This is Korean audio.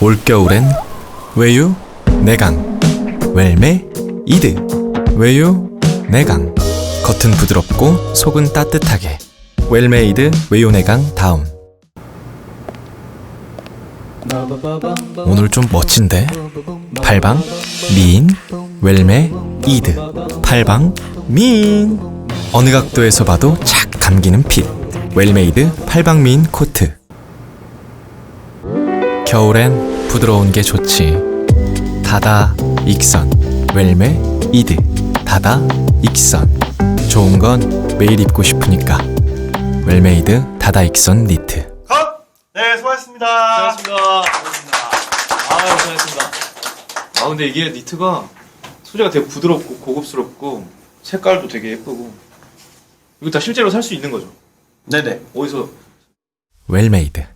올겨울엔 외유 내강 웰메 이드. 외유 내강 겉은 부드럽고 속은 따뜻하게. 웰메이드 외유 내강 다음. 오늘 좀 멋진데? 팔방 미인 웰메 이드. 팔방 미인. 어느 각도에서 봐도 착 감기는 핏 웰메이드 팔방 미인 코트 겨울엔 부드러운 게 좋지 다다 익선 웰메 이드 다다 익선 좋은 건 매일 입고 싶으니까 웰메이드 다다 익선 니트 컷! 네, 수고하셨습니다. 수고하셨습니다. 수고하셨습니다. 아, 고생했습니다. 아, 근데 이게 니트가 소재가 되게 부드럽고 고급스럽고 색깔도 되게 예쁘고 이거 다 실제로 살 수 있는 거죠? 네네. 어디서 웰메이드